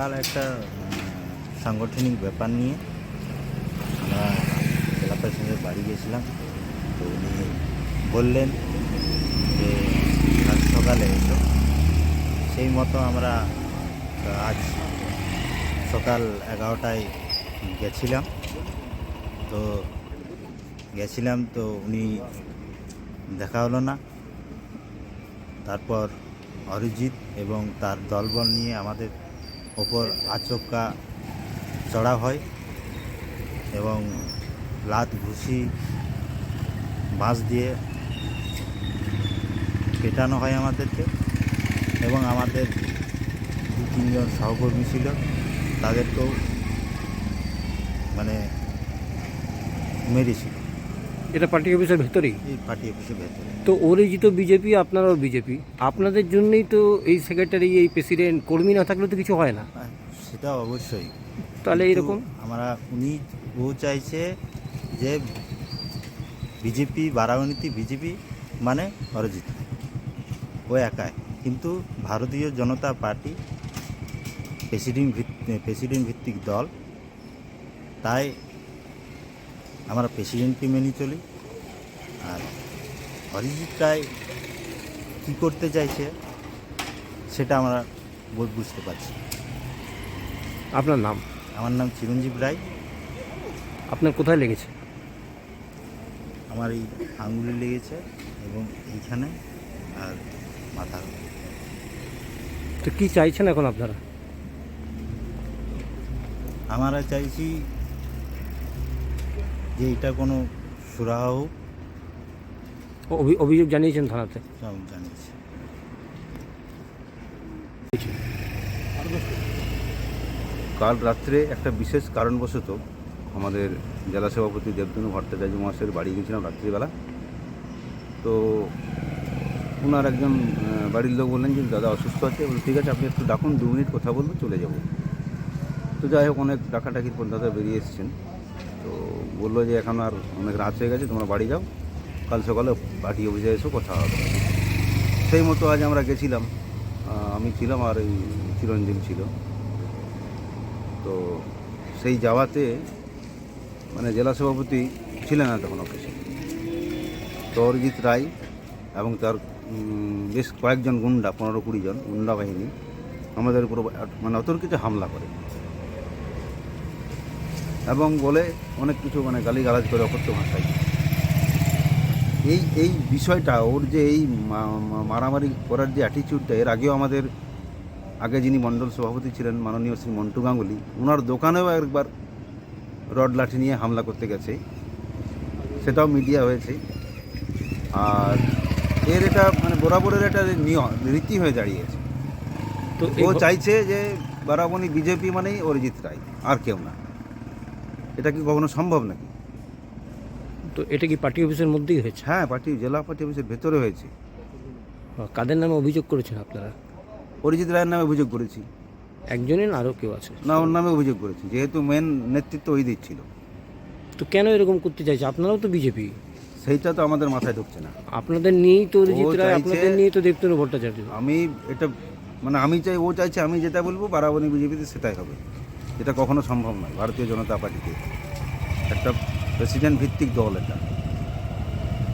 কাল একটা সাংগঠনিক ব্যাপার নিয়ে আমরা জেলা প্রেসিডেন্টের বাড়ি গেছিলাম। তো উনি বললেন যে, আজ সকালে এসো। সেই মতো আমরা আজ সকাল এগারোটায় গেছিলাম। তো গেছিলাম তো উনি দেখা হলো না। তারপর অরিজিৎ এবং তার দলবল নিয়ে আমাদের ওপর আচমকা চড়া হয় এবং লাত ঘুষি বাঁশ দিয়ে পেটানো হয় আমাদেরকে এবং আমাদের দু তিনজন সহকর্মী ছিল, তাদেরকেও মানে মেরেছিল। এটা পার্টি অফিসের ভেতরেই? এই পার্টি অফিসের ভেতরে তো ওরই তো বিজেপি আপনারাও বিজেপি আপনাদের জন্যই তো এই সেক্রেটারি এই প্রেসিডেন্ট কর্মী না থাকলে তো কিছু হয় না। সেটা অবশ্যই। তাহলে এরকম? আমরা উনি ও চাইছে যে বিজেপি বারাবনীতি বিজেপি মানে অরিজিৎ। ও একাই। কিন্তু ভারতীয় জনতা পার্টি প্রেসিডেন্ট প্রেসিডেন্ট ভিত্তিক দল তাই আমরা প্রেসিডেন্টকে মেনে চলি। আর অরিজিৎ রায় কী করতে চাইছে সেটা আমরা বুঝতে পারছি আপনার নাম? আমার নাম চিরঞ্জীব রায়। আপনার কোথায় লেগেছে? আমার এই আঙুলে লেগেছে এবং এইখানে আর মাথা। তো কী চাইছেন এখন আপনারা? আমরা চাইছি যে এটা কোনো সুরাহা অভিযোগ জানিয়েছেন থানাতে? জানিয়েছি। কাল রাত্রে একটা বিশেষ কারণবশত আমাদের জেলা সভাপতি দেবতনু ভট্টাচার্য মহাশয়ের বাড়ি গিয়েছিলাম রাত্রিবেলা। তো ওনার একজন বাড়ির লোক বললেন যে দাদা অসুস্থ আছে। বলে ঠিক আছে আপনি একটু ডাকুন দু মিনিট কথা বলব চলে যাব। তো যাই হোক অনেক ডাকাডাকির পর দাদা বেরিয়ে এসেছেন। তো বলল যে এখন আর অনেক রাত হয়ে গেছে, তোমরা বাড়ি যাও। কাল সকালে পার্টি অফিসে এসো, কথা হবে। সেই মতো আজ আমরা গেছিলাম। আমি ছিলাম আর এই চিরঞ্জীব ছিল। তো সেই যাওয়াতে মানে জেলা সভাপতি ছিলেন না তখন অফিসে তো অরিজিৎ রায় এবং তার বেশ কয়েকজন গুন্ডা, পনেরো কুড়ি জন গুন্ডা বাহিনী আমাদের উপর মানে অতর্কিত হামলা করে। এবং বলে অনেক কিছু মানে গালিগালাজ করে অকথ্য ভাষায়। এই এই বিষয়টা ওর যে এই মারামারি করার যে অ্যাটিচিউডটা এর আগেও আমাদের আগে যিনি মণ্ডল সভাপতি ছিলেন মাননীয় শ্রী মন্টু গাঙ্গুলি ওনার দোকানেও একবার রড লাঠি নিয়ে হামলা করতে গেছে। সেটাও মিডিয়া হয়েছে। আর এর এটা মানে বরাবরের একটা নিয়ম রীতি হয়ে দাঁড়িয়েছে। তো ও চাইছে যে বারাবণী বিজেপি মানেই অরিজিৎ রায় আর কেউ না। এটা কি কখনো সম্ভব নাকি? তো এটা কি পার্টি অফিসের মধ্যেই হয়েছে? হ্যাঁ পার্টি জেলা পার্টি অফিসের ভেতরে হয়েছে। কাদের নামে অভিযোগ করেছেন আপনারা? অরিজিৎ রায়ের নামে অভিযোগ করেছি। একজনের না আরও কেউ আছে? না ওর নামে অভিযোগ করেছি যেহেতু মেন নেতৃত্ব ওই দিচ্ছিল তো কেন এরকম করতে চাইছে? আপনারাও তো বিজেপি সেইটা তো আমাদের মাথায় ঢুকছে না। আপনাদের নিয়েই তো অরিজিৎ রায় আপনাদের নিয়েই তো দেবতনু ভট্টাচার্য। আমি এটা মানে আমি চাই ও চাইছে আমি যেটা বলব বারাবণী বিজেপিতে সেটাই হবে। এটা কখনো সম্ভব নয় ভারতীয় জনতা পার্টিতে। একটা প্রেসিডেন্ট ভিত্তিক দল এটা।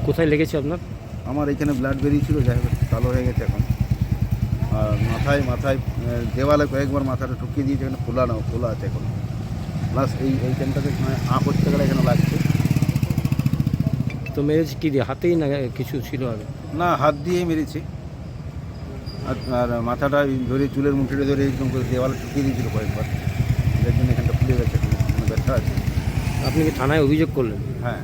কোথায় লেগেছে আপনার? আমার এখানে ব্লাড বেরিয়েছিল যাই হোক কালো হয়ে গেছে এখন। আর মাথায় মাথায় দেওয়ালে কয়েকবার মাথাটা ঠুকিয়ে দিয়েছে এখানে খোলা ফোলানো খোলা আছে এখন। প্লাস এই এইখানটাতে আঁ করতে গেলে এখানে লাগছে। তো মেরেজ কি দিয়ে? হাতেই না কিছু ছিল আর না হাত দিয়েই মেরেছে। আর আর মাথাটা ধরে চুলের মুঠিটা ধরে একদম করে দেওয়ালে ঠুকিয়ে দিয়েছিল কয়েকবার। গেছে মানে ব্যথা আছে? আপনি কি থানায় অভিযোগ করলেন? হ্যাঁ।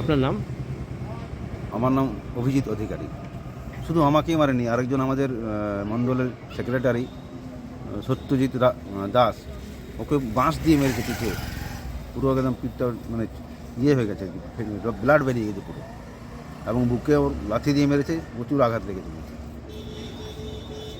আপনার নাম? আমার নাম অভিজিৎ অধিকারী। শুধু আমাকেই মারেনি আরেকজন আমাদের মণ্ডলের সেক্রেটারি সত্যজিৎ দাস ওকে বাঁশ দিয়ে মেরেছে পিঠে। পুরো একদম পিঠটা মানে ইয়ে হয়ে গেছে ব্লাড বেরিয়ে গেছে পুরো। এবং বুকে ওর লাথি দিয়ে মেরেছে প্রচুর আঘাত লেগেছে।